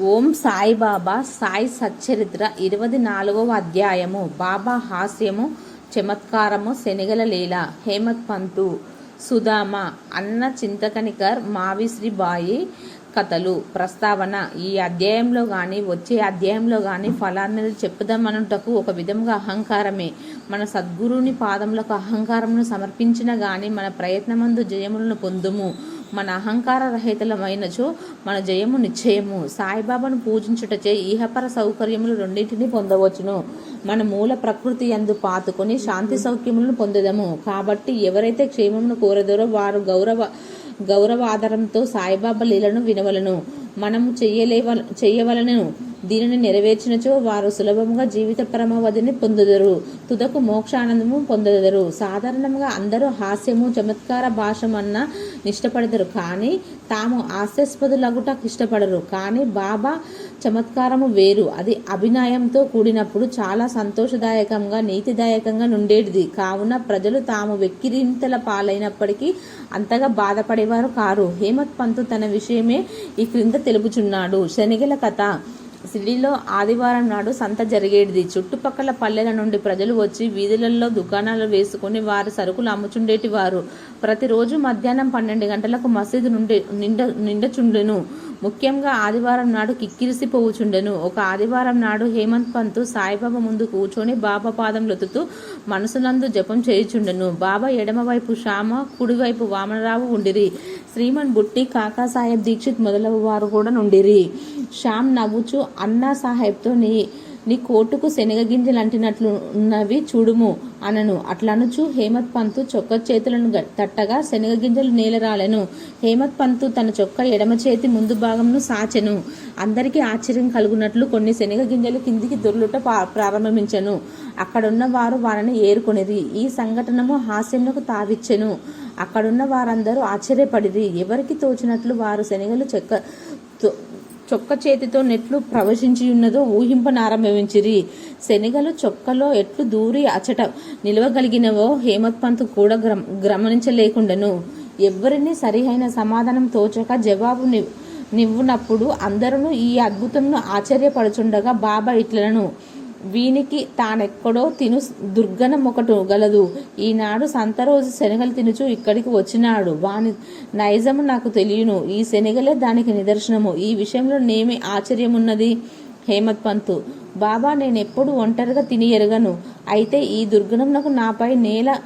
ఓం సాయిబాబా సాయి సచ్చరిత్ర ఇరవై నాలుగవ అధ్యాయము. బాబా హాస్యము చమత్కారము శనిగల లీల. హేమత్ పంతు సుధామ అన్న చింతకనికర్ మావిశ్రీబాయి కథలు. ప్రస్తావన ఈ అధ్యాయంలో కానీ వచ్చే అధ్యాయంలో కానీ ఫలాన్ని చెప్పుదామనుటకు ఒక విధంగా అహంకారమే. మన సద్గురుని పాదములకు అహంకారమును సమర్పించిన గాని మన ప్రయత్నమందు జయములను పొందుము. మన అహంకార రహితలమైనచో మన జయము నిశ్చయము. సాయిబాబాను పూజించుటచే ఈహపర సౌకర్యములు రెండింటిని పొందవచ్చును. మన మూల ప్రకృతి యందు పాతుకొని శాంతి సౌఖ్యములను పొందదము. కాబట్టి ఎవరైతే క్షేమమును కోరదరో వారు గౌరవ గౌరవాధారంతో సాయిబాబా లీలను వినవలను. మనము చెయ్యలేవ చెయ్యవలను. దీనిని నెరవేర్చినచో వారు సులభంగా జీవిత పరమావధిని పొందుదరు. తుదకు మోక్షానందము పొందుదరు. సాధారణంగా అందరూ హాస్యము చమత్కార భాషమన్న ఇష్టపడతారు కానీ తాము హాస్యాస్పదులగుటకు ఇష్టపడరు. కానీ బాబా చమత్కారము వేరు. అది అభినయంతో కూడినప్పుడు చాలా సంతోషదాయకంగా నీతిదాయకంగా నుండేటిది. కావున ప్రజలు తాము వెక్కిరింతల పాలైనప్పటికీ అంతగా బాధపడేవారు కారు. హేమత్ పంతు తన విషయమే ఈ క్రింద తెలుపుచున్నాడు. శనిగల కథ. సిరిలో ఆదివారం నాడు సంత జరిగేది. చుట్టుపక్కల పల్లెల నుండి ప్రజలు వచ్చి వీధులలో దుకాణాలు వేసుకుని వారి సరుకులు అమ్ముచుండేటి వారు ప్రతిరోజు మధ్యాహ్నం పన్నెండు గంటలకు మసీదు నుండి నిండ నిండచుండెను. ముఖ్యంగా ఆదివారం నాడు కిక్కిరిసిపోవుచుండెను ఒక ఆదివారం నాడు హేమంత్ పంతు సాయిబాబా ముందు కూర్చొని బాబా పాదం లొతుతూ మనసునందు జపం చేయుచుండెను. బాబా ఎడమవైపు శ్యామ కుడివైపు వామనరావు ఉండిరి. శ్రీమన్ బుట్టి కాకాసాహెబ్ దీక్షిత్ మొదలగు వారు కూడా నుండిరి. శ్యామ్ నవ్వుచు అన్నా సాహెబ్తో నీ నీ కోటుకు శనగగింజలు అంటినట్లు ఉన్నవి చూడుము అనను. అట్లనుచు హేమత్ పంతు చొక్క చేతులను తట్టగా శనగగింజలు నేలరాలెను. హేమత్ పంతు తన చొక్క ఎడమ చేతి ముందు భాగంను సాచెను. అందరికీ ఆశ్చర్యం కలుగునట్లు కొన్ని శనగగింజలు కిందికి దొర్లుట పా- ప్రారంభించెను. అక్కడున్న వారు వారిని ఏరుకొనిరి. ఈ సంఘటనము హాస్యంలోకి తావిచ్చెను. అక్కడున్న వారందరూ ఆశ్చర్యపడిరి. ఎవరికి తోచినట్లు వారు శనగలు చెక్క తో- చొక్క చేతితో నెట్లు ప్రవశించి ఉన్నదో ఊహింపనారంభించిరి శనిగలు చొక్కలో ఎట్లు దూరి అచట నిలవగలిగినవో హేమత్ పంత్ కూడా గ్రమ గమనించలేకుండెను ఎవ్వరిని సరిహైన సమాధానం తోచక జవాబు నివ్వునప్పుడు అందరూ ఈ అద్భుతంను ఆశ్చర్యపడుచుండగా బాబా ఇట్లను వీనికి తానెక్కడో తిను దుర్గణం ఒకటి గలదు. ఈనాడు సంత రోజు శనగలు తినుచు ఇక్కడికి వచ్చినాడు. వాని నైజము నాకు తెలియను. ఈ శనగలే దానికి నిదర్శనము. ఈ విషయంలో నేమి ఆశ్చర్యమున్నది హేమత్ పంతు బాబా నేనెప్పుడు ఒంటరిగా తిని ఎరగను. అయితే ఈ దుర్గణమునకు నాపై నేల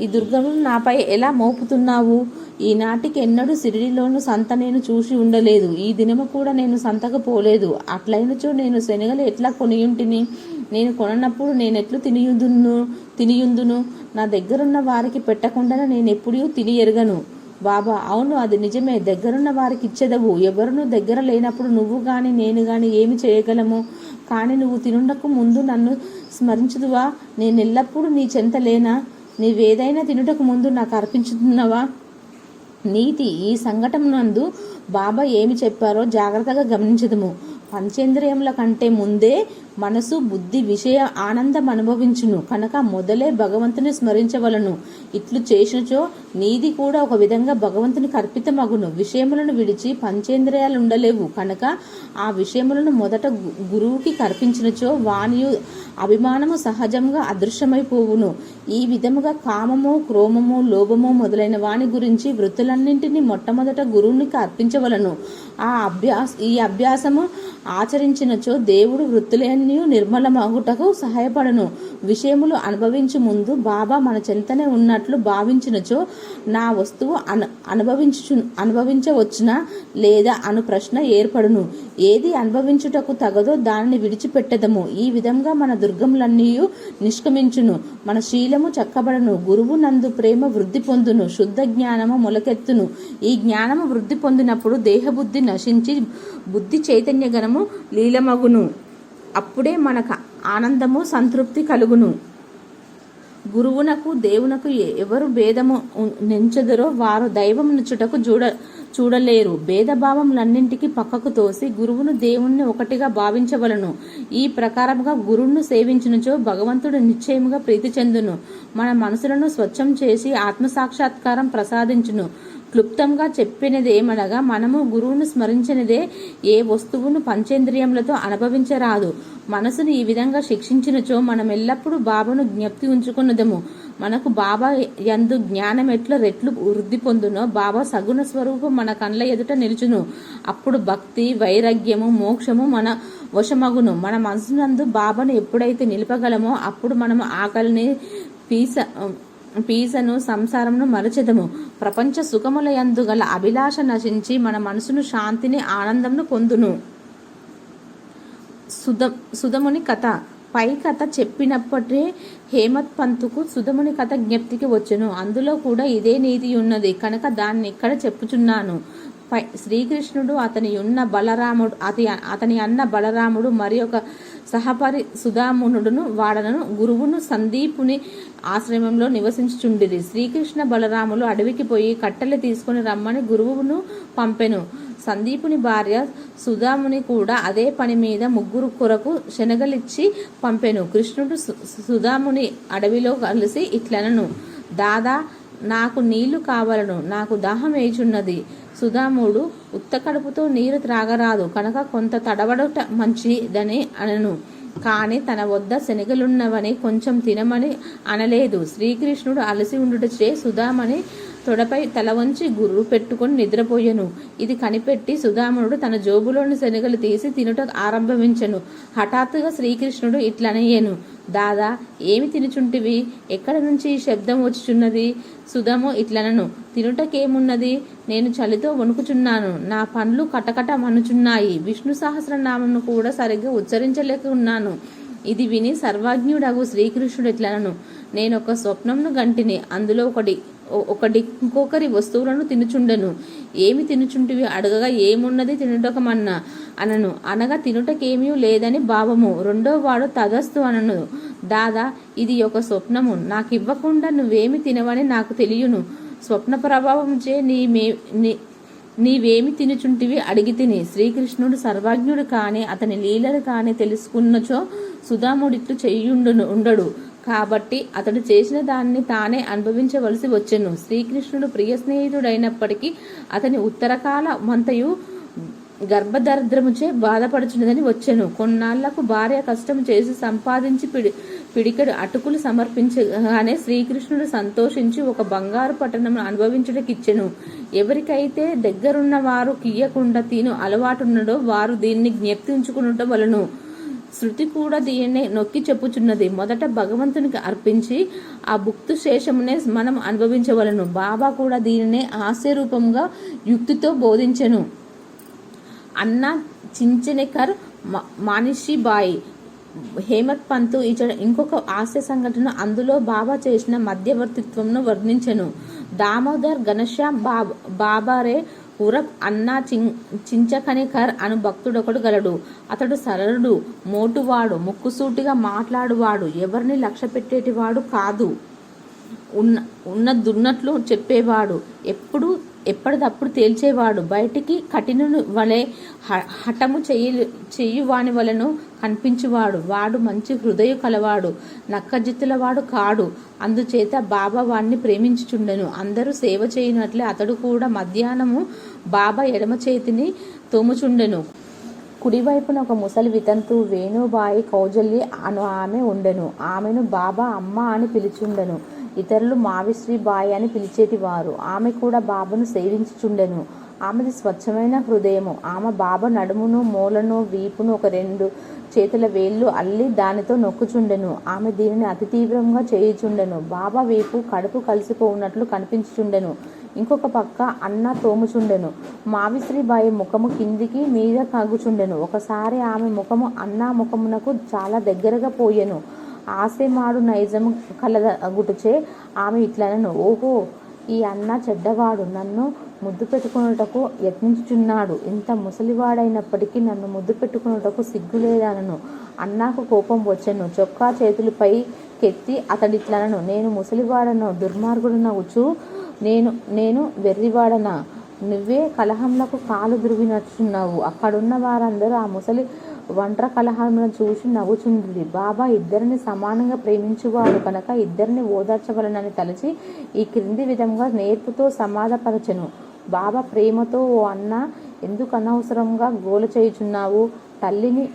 ఈ దుర్గమును నాపై ఎలా మోపుతున్నావు? ఈనాటికి ఎన్నడూ సిరిడిలోను సంత నేను చూసి ఉండలేదు. ఈ దినము కూడా నేను సంతకు పోలేదు. అట్లయినచో నేను శనగలు ఎట్లా కొనియుంటిని నేను కొననప్పుడు ఎట్లు తినియుదును తినియుందును? నా దగ్గరున్న వారికి పెట్టకుండా నేను ఎప్పుడూ తిని ఎరగను. బాబా అవును అది నిజమే. దగ్గరున్న వారికి ఇచ్చేదవు. ఎవరును దగ్గర లేనప్పుడు నువ్వు కానీ నేను కానీ ఏమి చేయగలము? కానీ నువ్వు తినుటకు ముందు నన్ను స్మరించుదువా? నేను ఎల్లప్పుడూ నీ చెంత లేనా? నీవేదైనా తినుటకు ముందు నాకు అర్పించుతున్నావా? నీతి ఈ సంఘటన నందు బాబా ఏమి చెప్పారో జాగ్రత్తగా గమనించదము. పంచేంద్రియముల కంటే ముందే మనసు బుద్ధి విషయ ఆనందం అనుభవించును. కనుక మొదలే భగవంతుని స్మరించవలను. ఇట్లు చేసినచో నీది కూడా ఒక విధంగా భగవంతునికి అర్పితమగును విషయములను విడిచి పంచేంద్రియాలు ఉండలేవు. కనుక ఆ విషయములను మొదట గురువుకి కర్పించినచో వానియు అభిమానము సహజంగా అదృశ్యమైపోవును. ఈ విధముగా కామము క్రోమము లోభము మొదలైన వాని గురించి వృత్తులన్నింటినీ మొట్టమొదట గురువునికి అర్పించవలను ఆ అభ్యాస ఈ అభ్యాసము ఆచరించినచో దేవుడు వృత్తులన్నీ నిర్మలమగుటకు సహాయపడను. విషయములు అనుభవించు ముందు బాబా మన చెంతనే ఉన్నట్లు భావించినచో నా వస్తువు అను అనుభవించు అనుభవించవచ్చునా లేదా అను ప్రశ్న ఏర్పడును. ఏది అనుభవించుటకు తగదో దానిని విడిచిపెట్టదము. ఈ విధంగా మన దుర్గములన్నీ నిష్క్రమించును. మన శీలము చక్కబడను. గురువు నందు ప్రేమ వృద్ధి పొందును. శుద్ధ జ్ఞానము మొలకెత్తును. ఈ జ్ఞానము వృద్ధి పొందినప్పుడు దేహబుద్ధి నశించి బుద్ధి చైతన్య గణము లీలమగును. అప్పుడే మనకు ఆనందము సంతృప్తి కలుగును. గురువునకు దేవునకు ఎవరు భేదము నెంచెదరో వారు దైవం నుచుటకు చూడ చూడలేరు. భేదభావములన్నింటికి పక్కకు తోసి గురువును దేవుణ్ణి ఒకటిగా భావించవలను. ఈ ప్రకారముగా గురువును సేవించినచో భగవంతుడు నిశ్చయముగా ప్రీతి చెందును. మన మనసులను స్వచ్ఛం చేసి ఆత్మసాక్షాత్కారం ప్రసాదించును. క్లుప్తంగా చెప్పినదేమనగా మనము గురువును స్మరించినదే ఏ వస్తువును పంచేంద్రియములతో అనుభవించరాదు. మనసును ఈ విధంగా శిక్షించినచో మనం ఎల్లప్పుడూ బాబును జ్ఞప్తి ఉంచుకున్నదము మనకు బాబా యందు జ్ఞానం ఎట్లా రెట్లు వృద్ధి పొందునో బాబా సగుణ స్వరూపం మన కండ్ల ఎదుట నిలుచును. అప్పుడు భక్తి వైరాగ్యము మోక్షము మన వశమగును. మన మనసునందు బాబాను ఎప్పుడైతే నిలపగలమో అప్పుడు మనం ఆకలిని పీస పీసను సంసారమును మరచెదము. ప్రపంచ సుఖముల యందు గల అభిలాష నశించి మన మనసును శాంతిని ఆనందంను పొందును. సుధ సుధముని కథ. పై కథ చెప్పినప్పటే హేమత్ పంతుకు సుధముని కథ జ్ఞప్తికి వచ్చును. అందులో కూడా ఇదే నీతి ఉన్నది. కనుక దాన్ని ఇక్కడ చెప్పుచున్నాను. పై శ్రీకృష్ణుడు అతని ఉన్న బలరాముడు అతి అతని అన్న బలరాముడు మరి ఒక సహపరి సుధామునుడును వాడనను గురువును సందీపుని ఆశ్రమంలో నివసించుచుండిరి. శ్రీకృష్ణ బలరాములు అడవికి పోయి కట్టెలు తీసుకుని రమ్మని గురువును పంపెను. సందీపుని భార్య సుధాముని కూడా అదే పని మీద ముగ్గురు కొరకు శనగలిచ్చి పంపెను. కృష్ణుడు సుధాముని అడవిలో కలిసి ఇట్లనను దాదా నాకు నీళ్ళు కావలను నాకు దాహం వేచున్నది సుధాముడు ఉత్త కడుపుతో నీరు త్రాగరాదు. కనుక కొంత తడవడట మంచిదని అనను. కానీ తన వద్ద శనగలున్నవని కొంచెం తినమని అనలేదు. శ్రీకృష్ణుడు అలసి ఉండుటచే సుధామని తొడపై తల వంచి గుర్రు పెట్టుకుని నిద్రపోయెను. ఇది కనిపెట్టి సుధామునుడు తన జోబులోని శనగలు తీసి తినుట ఆరంభించెను హఠాత్తుగా శ్రీకృష్ణుడు ఇట్లనయ్యను. దాదా ఏమి తినుచుంటివి? ఎక్కడి నుంచి ఈ శబ్దం వచ్చుచున్నది? సుధము ఇట్లనను. తినుటకేమున్నది? నేను చలితో వణుకుచున్నాను. నా పండ్లు కటకట మనుచున్నాయి విష్ణు సహస్రనామను కూడా సరిగ్గా ఉచ్చరించలేక ఉన్నాను ఇది విని సర్వజ్ఞుడగు శ్రీకృష్ణుడు ఇట్లనను. నేను ఒక స్వప్నంను గంటిని. అందులో ఒకటి ఒకటి ఇంకొకరి వస్తువులను తినుచుండెను. ఏమి తినుచుంటివి? అడగగా ఏమున్నది తినుటకమన్నా అనను. అనగా తినుటకేమీ లేదని భావము. రెండో వాడు తదస్తు అనను. దాదా ఇది ఒక స్వప్నము. నాకు ఇవ్వకుండా నువ్వేమి తినవని నాకు తెలియను. స్వప్న ప్రభావం చే నీ మే నీవేమి తినుచుంటివి అడిగి తిని. శ్రీకృష్ణుడు సర్వజ్ఞుడు కాని అతని లీలలు కాని తెలుసుకున్నచో సుధాముడిట్లు చెయ్యుండు ఉండడు. కాబట్టి అతడు చేసిన దాన్ని తానే అనుభవించవలసి వచ్చెను. శ్రీకృష్ణుడు ప్రియ స్నేహితుడైనప్పటికీ అతని ఉత్తరకాల మంతయు గర్భదరిద్రముచే బాధపడుచున్నదని వచ్చెను. కొన్నాళ్ళకు భార్య కష్టం చేసి సంపాదించి పిడి పిడికడు అటుకులు సమర్పించగానే శ్రీకృష్ణుడు సంతోషించి ఒక బంగారు పట్టణం అనుభవించుటకిచ్చెను. ఎవరికైతే దగ్గరున్న వారు కియ్యకుండా తిను అలవాటున్నడో వారు దీన్ని జ్ఞప్తించుకునుట వలను. శృతి కూడా దీనినే నొక్కి చెప్పుచున్నది. మొదట భగవంతునికి అర్పించి ఆ భుక్తు శేషమునే మనం అనుభవించవలను. బాబా కూడా దీనినే హాస్యరూపంగా యుక్తితో బోధించెను. అన్న చించనేకర్ మా- మానిషిబాయి. హేమత్ పంతు ఇచ్చట ఇంకొక హాస్య సంఘటన అందులో బాబా చేసిన మధ్యవర్తిత్వంను వర్ణించెను. దామోదర్ ఘనశ్యామ్ బాబ్ బాబారే ఉరఫ్ అన్నా చిం చించకనికర్ అను భక్తుడొకడు గలడు. అతడు సరళుడు మోటువాడు ముక్కుసూటిగా మాట్లాడువాడు ఎవరిని లక్ష్య పెట్టేటివాడు కాదు. ఉన్న ఉన్నదున్నట్లు చెప్పేవాడు. ఎప్పుడు ఎప్పటిదప్పుడు తేల్చేవాడు. బయటికి కఠినను వలె హఠము చెయ్యి చెయ్యువాని వలను కనిపించువాడు. వాడు మంచి హృదయ కలవాడు. నక్కజిత్తుల వాడు కాడు. అందుచేత బాబా వాణ్ణి ప్రేమించుచుండెను. అందరూ సేవ చేయనట్లే అతడు కూడా మధ్యాహ్నము బాబా ఎడమ చేతిని తోముచుండెను. కుడివైపున ఒక ముసలి వితంతు వేణుబాయి కౌజల్లి అను ఆమె ఉండెను. ఆమెను బాబా అమ్మ అని పిలిచుండెను. ఇతరులు మావిశ్రీ బాయ్ అని పిలిచేటివారు. ఆమె కూడా బాబాను సేవించుచుండెను. ఆమెది స్వచ్ఛమైన హృదయము. ఆమె బాబా నడుమును మూలను వీపును ఒక రెండు చేతుల వేళ్ళు అల్లి దానితో నొక్కుచుండెను. ఆమె దీనిని అతి తీవ్రంగా చేయుచుండెను. బాబా వీపు కడుపు కలిసిపోవున్నట్లు కనిపించుచుండెను. ఇంకొక పక్క అన్న తోముచుండెను. మావిశ్రీబాయి ముఖము కిందికి మీద కాగుచుండెను ఒకసారి ఆమె ముఖము అన్నా ముఖమునకు చాలా దగ్గరగా పోయెను. ఆసేమాడు కలద గుటుచే ఆమె ఇట్లనను. ఓహో ఈ అన్న చెడ్డవాడు నన్ను ముద్దు పెట్టుకున్నటకు యత్నించుచున్నాడు. ఇంత ముసలివాడైనప్పటికీ నన్ను ముద్దు పెట్టుకున్నటకు సిగ్గులేదనను. అన్నాకు కోపం వచ్చెను. చొక్కా చేతులపై కెత్తి అతడిట్లనను. నేను ముసలివాడను దుర్మార్గుడనవుచు నేను నేను వెర్రివాడనా? నువ్వే కలహంలకు కాలు దురిగినట్టున్నావు అక్కడున్న వారందరూ ఆ ముసలి ఒంట్ర కలహములను చూసి నవ్వుచుంది. బాబా ఇద్దరిని సమానంగా ప్రేమించువాడు కనుక ఇద్దరిని ఓదార్చవలనని తలచి ఈ క్రింది విధంగా నేర్పుతో సమాధపరచను. బాబా ప్రేమతో ఓ అన్న ఎందుకు అనవసరంగా గోల చేయుచున్నావు? తల్లిని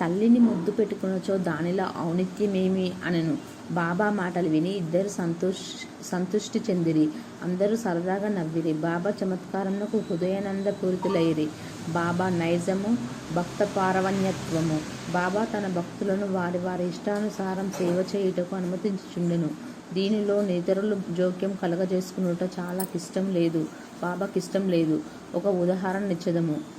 తల్లిని ముద్దు పెట్టుకునొచ్చో దానిలో ఔనిత్యమేమి? అనను. బాబా మాటలు విని ఇద్దరు సంతోష్ సంతుష్టి చెందిరి. అందరూ సరదాగా నవ్విరి. బాబా చమత్కారములకు హృదయానంద పూరితులైరి బాబా నైజము భక్త పారవన్యత్వము బాబా తన భక్తులను వారి వారి ఇష్టానుసారం సేవ చేయుటకు అనుమతించుచుండెను. దీనిలో ఇతరులు జోక్యం కలగజేసుకునుట చాలా ఇష్టం లేదు. బాబాకిష్టం లేదు. ఒక ఉదాహరణ ఇచ్చదము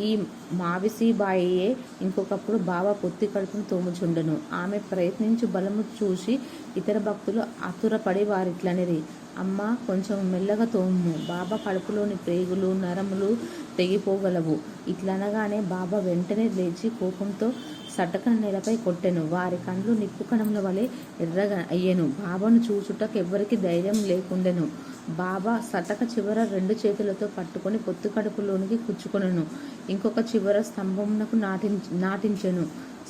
ఈ మావిసీబాయే ఇంకొకప్పుడు బాబా పొత్తి కడుపును తోముచుండెను. ఆమె ప్రయత్నించి బలము చూసి ఇతర భక్తులు ఆతురపడి వారిట్లనిరి. అమ్మ కొంచెం మెల్లగా తోము బాబా కడుపులోని ప్రేగులు నరములు తెగిపోగలవు. ఇట్లనగానే బాబా వెంటనే లేచి కోపంతో సటకన నేలపై కొట్టెను. వారి కండ్లు నిప్పు కణముల వలె ఎర్రగా అయ్యెను. బాబాను చూచుటకు ఎవ్వరికి ధైర్యం లేకుండెను. బాబా సటక చివర రెండు చేతులతో పట్టుకొని పొత్తు కడుపులోనికి కుచ్చుకొనెను ఇంకొక చివర స్తంభమునకు నాటి నాటించెను.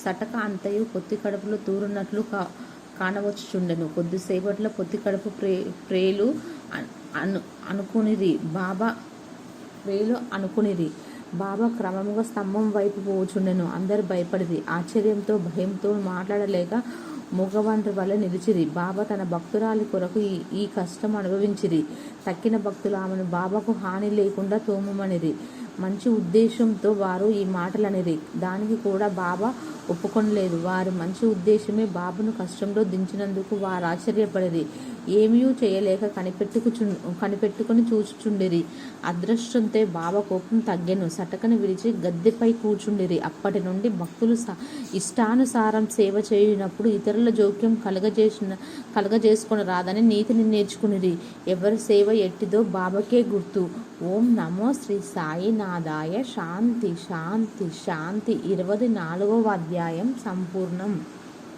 సటక అంతయు పొత్తి కడుపులో తూరున్నట్లు కా కానవచ్చుచుండెను. కొద్దిసేపట్లో పొత్తి కడుపు ప్రే ప్రేలు అను అనుకునిది బాబా ప్రేలు అనుకునిది బాబా క్రమముగా స్తంభం వైపు పోచుండెను. అందరు భయపడిది ఆశ్చర్యంతో భయంతో మాట్లాడలేక మూగవాండ్రి వల్ల నిలిచిరి. బాబా తన భక్తురాలి కొరకు ఈ ఈ కష్టం అనుభవించిరి. తక్కిన భక్తులు ఆమెను బాబాకు హాని లేకుండా తోమమనిరి. మంచి ఉద్దేశంతో వారు ఈ మాటలనిరి. దానికి కూడా బాబా ఒప్పుకొనలేదు. వారి మంచి ఉద్దేశమే బాబును కష్టంలో దించినందుకు వారు ఆశ్చర్యపడేది ఏమీ చేయలేక కనిపెట్టుకుచు కనిపెట్టుకుని చూచుచుండిరి. అదృష్టంతో బాబా కోపం తగ్గెను. సటకను విడిచి గద్దెపై కూర్చుండిరి. అప్పటి నుండి భక్తులు స- ఇష్టానుసారం సేవ చేయునప్పుడు ఇతరుల జోక్యం కలగజేసిన కలగజేసుకొని రాదని నీతిని నేర్చుకునిరి. ఎవరి సేవ ఎట్టిదో బాబాకే గుర్తు. ఓం నమో శ్రీ సాయినాథాయ శాంతి శాంతి శాంతి. ఇరవై నాలుగవ అధ్యాయం సంపూర్ణం.